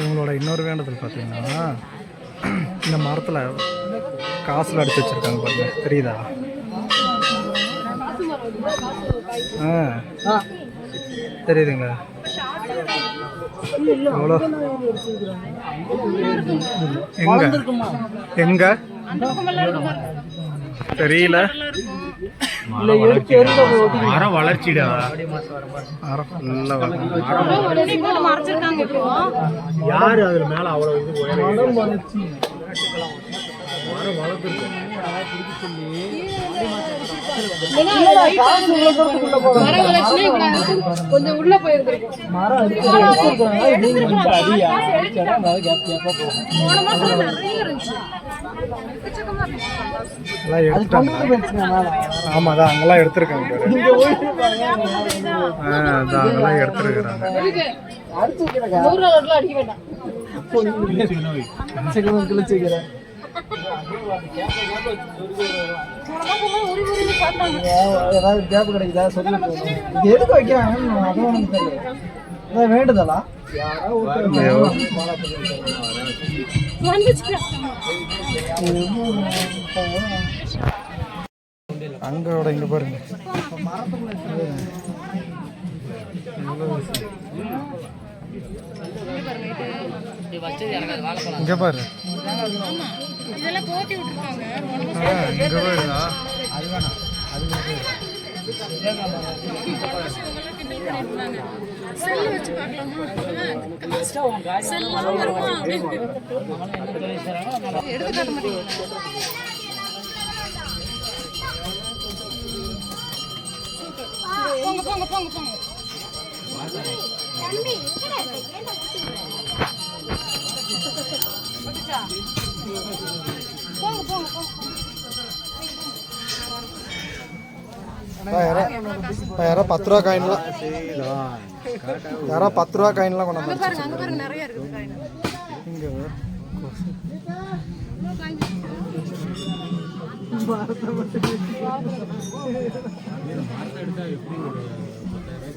இவங்களோட இன்னொரு வேண்டுதல் பார்த்தீங்கன்னா இந்த மரத்தில் காசில் அடிச்சு வச்சுருக்காங்க பாருங்க. தெரியுதா? ஆ. தெரியுதுங்களா? எவ்வளோ? எங்க? எங்க? தெரியல. மரம் வளர்ச்சிடா யாரு அதுல மேல அவ்வளவு இது மரம் வளர்ச்சினா இப்படி கொஞ்சம் உள்ள எடுத்துட்டாங்க ஆமாம் அதான் அங்கெல்லாம் எடுத்துருக்காங்க அங்கெல்லாம் எடுத்துருக்குறாங்க அடிக்க வேண்டாம் ஏதாவது கேப் கிடைக்குதா? சொல்லி இது எதுக்கு வைக்கிறாங்கன்னு அதுவும் எனக்கு தெரியல. அதான் வேண்டுதலா? அங்கோட இங்க பாருங்க. இங்க பாரு. இதெல்லாம் போட்டி விட்டுருக்காங்க. இங்க பாருடா செல்லு வச்சு பார்க்கலாமா செல்லாம் வருமா எடுத்து காட்ட மாட்டீங்களா போங்க போங்க. போங்க போங்க வந்துச்சா? யாரா பத்து ரூபா காயின்லாம் யாரா பத்து ரூபா காயின்லாம் கொண்டாந்து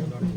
அங்க